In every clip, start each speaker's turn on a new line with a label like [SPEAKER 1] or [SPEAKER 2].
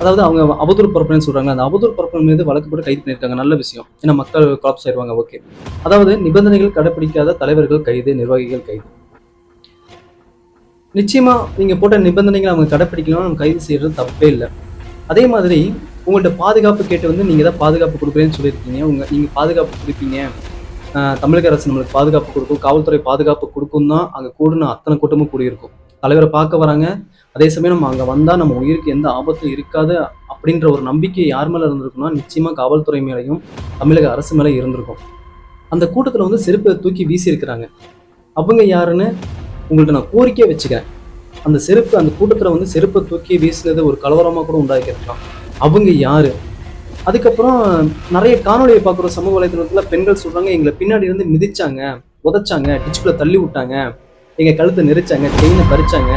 [SPEAKER 1] அதாவது அவங்க அவதூறு பரப்புன்னு சொல்றாங்க. அந்த அவதூறு பரப்பு மீது வழக்கு போட்டு கைது பண்ணியிருக்காங்க. நல்ல விஷயம். ஏன்னா மக்கள் காப்ஸ் ஆயிடுவாங்க ஓகே அதாவது நிபந்தனைகள் கடைபிடிக்காத தலைவர்கள் கைது நிர்வாகிகள் கைது. நிச்சயமா நீங்க போட்ட நிபந்தனைகள் அவங்க கடைப்பிடிக்கலாம் நம்ம கைது செய்யறது தப்பே இல்லை. அதே மாதிரி உங்கள்கிட்ட பாதுகாப்பு கேட்டு வந்து நீங்கள் தான் பாதுகாப்பு கொடுக்குறேன்னு சொல்லியிருக்கீங்க. உங்கள் நீங்கள் பாதுகாப்பு கொடுப்பீங்க. தமிழக அரசு நம்மளுக்கு பாதுகாப்பு கொடுக்கும். காவல்துறை பாதுகாப்பு கொடுக்கும் தான் அங்கே கூடுன அத்தனை கூட்டமும் கூடியிருக்கும். தலைவரை பார்க்க வராங்க. அதே சமயம் நம்ம அங்கே வந்தால் நம்ம உயிருக்கு எந்த ஆபத்தும் இருக்காது அப்படின்ற ஒரு நம்பிக்கை யார் மேலே இருந்திருக்குன்னா நிச்சயமாக காவல்துறை மேலேயும் தமிழக அரசு மேலே இருந்திருக்கும். அந்த கூட்டத்தில் வந்து செருப்பை தூக்கி வீசியிருக்கிறாங்க. அவங்க யாருன்னு உங்கள்ட்ட நான் கோரிக்கையை வச்சுக்கிறேன். அந்த செருப்பு அந்த கூட்டத்தில் வந்து செருப்பை தூக்கி வீசினது ஒரு கலவரமாக கூட உண்டாக்கியிருக்கலாம் அவங்க யார்? அதுக்கப்புறம் நிறைய காணொலியை பார்க்குற சமூக வலைதளத்தில் பெண்கள் சொல்கிறாங்க எங்களை பின்னாடி இருந்து மிதிச்சாங்க உதைச்சாங்க டிச்சுக்குள்ளே தள்ளி விட்டாங்க. எங்கள் கழுத்தை நெரிச்சாங்க செயினை பறிச்சாங்க.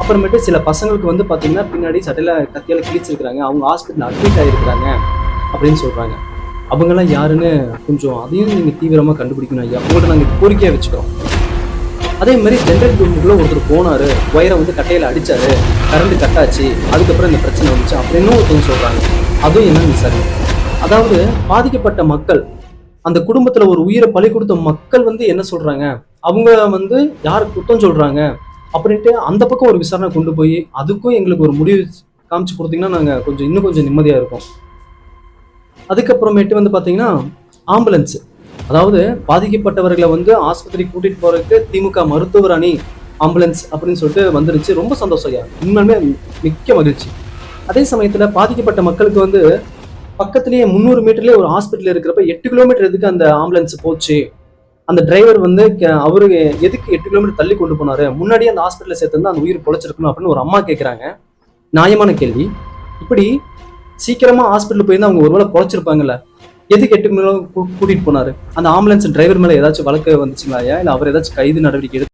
[SPEAKER 1] அப்புறமேட்டு சில பசங்களுக்கு வந்து பார்த்தீங்கன்னா பின்னாடி சட்டையில் கத்தியால் கிழிச்சிருக்கிறாங்க. அவங்க ஹாஸ்பிட்டல் அட்மிட் ஆகிருக்கிறாங்க அப்படின்னு சொல்கிறாங்க அவங்கெல்லாம் யாருன்னு கொஞ்சம் அதையும் நீங்கள் தீவிரமாக கண்டுபிடிக்கணும் ஐயா. உங்கள்ட்ட நாங்கள் கோரிக்கையாக வச்சுக்கிறோம். அதே மாதிரி ஜென்ரல் ரூமுக்குள்ளே ஒருத்தர் போனார். ஒயரை வந்து கட்டையில் அடித்தார் கரண்ட் கட்டாச்சு. அதுக்கப்புறம் இந்த பிரச்சனை வந்துச்சு அப்படின்னு ஒருத்தவங்க சொல்கிறாங்க அதுவும் என்னன்னு சரி அதாவது பாதிக்கப்பட்ட மக்கள் அந்த குடும்பத்தில் ஒரு உயிரை பலி கொடுத்த மக்கள் வந்து என்ன சொல்கிறாங்க அவங்க வந்து யார் குத்தம் சொல்கிறாங்க அப்படின்ட்டு அந்த பக்கம் ஒரு விசாரணை கொண்டு போய் அதுக்கும் எங்களுக்கு ஒரு முடிவு காமிச்சு கொடுத்தீங்கன்னா நாங்கள் கொஞ்சம் இன்னும் கொஞ்சம் நிம்மதியாக இருக்கும். அதுக்கப்புறமேட்டு வந்து பார்த்தீங்கன்னா ஆம்புலன்ஸு. அதாவது பாதிக்கப்பட்டவர்களை வந்து ஆஸ்பத்திரி கூட்டிகிட்டு போகிறதுக்கு திமுக மருத்துவர் அணி ஆம்புலன்ஸ் அப்படின்னு சொல்லிட்டு வந்துருச்சு. ரொம்ப சந்தோஷம் ஐயா. உண்மையுமே மிக்க மகிழ்ச்சி. அதே சமயத்தில் பாதிக்கப்பட்ட மக்களுக்கு வந்து பக்கத்துலேயே முந்நூறு மீட்டர்லேயே ஒரு ஹாஸ்பிட்டல் இருக்கிறப்ப எட்டு கிலோமீட்டர் எதுக்கு அந்த ஆம்புலன்ஸ் போச்சு? அந்த டிரைவர் வந்து அவரு எதுக்கு எட்டு கிலோமீட்டர் தள்ளி கொண்டு போனாரு? முன்னாடியே அந்த ஹாஸ்பிட்டலில் சேர்த்து அந்த உயிர் பொழைச்சிருக்கணும் அப்படின்னு ஒரு அம்மா கேட்குறாங்க நியாயமான கேள்வி. இப்படி சீக்கிரமா ஹாஸ்பிட்டல் போயிருந்தா அவங்க ஒருவேளை பொழைச்சிருப்பாங்கல்ல? எதுக்கு எட்டு மணி கூட்டிகிட்டு போனார் கூட்டிட்டு போனாரு? அந்த ஆம்புலன்ஸ் டிரைவர் மேல ஏதாச்சும் வழக்கு வந்துச்சுங்களா ஐயா? இல்லை அவர் ஏதாச்சும் கைது நடவடிக்கை எடுத்து